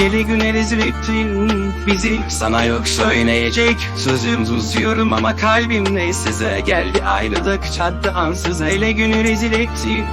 Gele güne rezil ettin bizi Sana yok söyleyecek. Sözüm susuyorum ama kalbimde size geldi ayrılık çattı ansız. Ele günü rezil ettin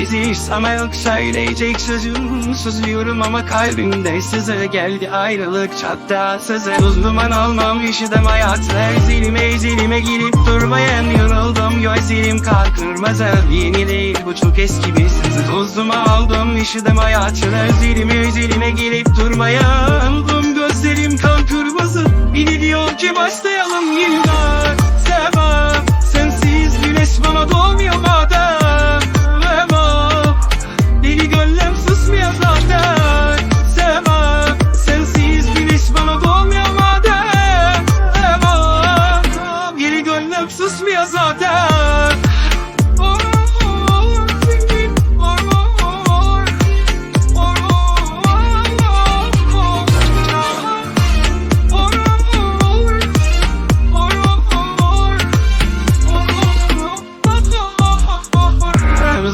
bizi Sana yok söyleyecek. Sözüm susuyorum ama kalbimde size geldi ayrılık çattı ansız. Uzman olmam işidem hayat Zilime zilime girip durmayan yoruldum Gözlerim kan kırmızı Yeni değil. Bu çok eski bir sızı. Tuzluma aldım işidem hayatı Zilime zilime girip durmayan Oldum gözlerim kan kırmızı. Biri diyor ki başlayalım yeniden Sevmem sensiz güneş bana doğmuyor madem zaten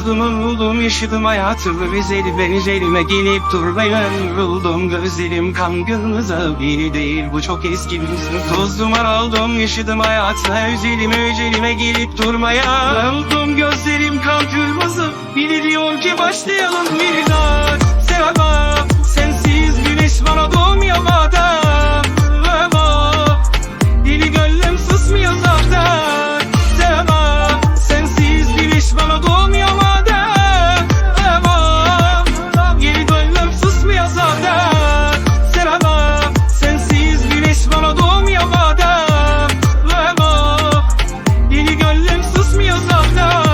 Özlümüm buldum yaşadım hayatımı Rizeli ben üzerime gelip durmayan Vuruldum gözlerim kan kırmızı Biri değil. Bu çok eski bir sınıf Toz duman oldum yaşadım hayatı Üzerime üzerime gelip durmayan Oldum gözlerim kan kırmızı. Biri diyor ki başlayalım bir daha. Sevmem kalbim susmuyor zaten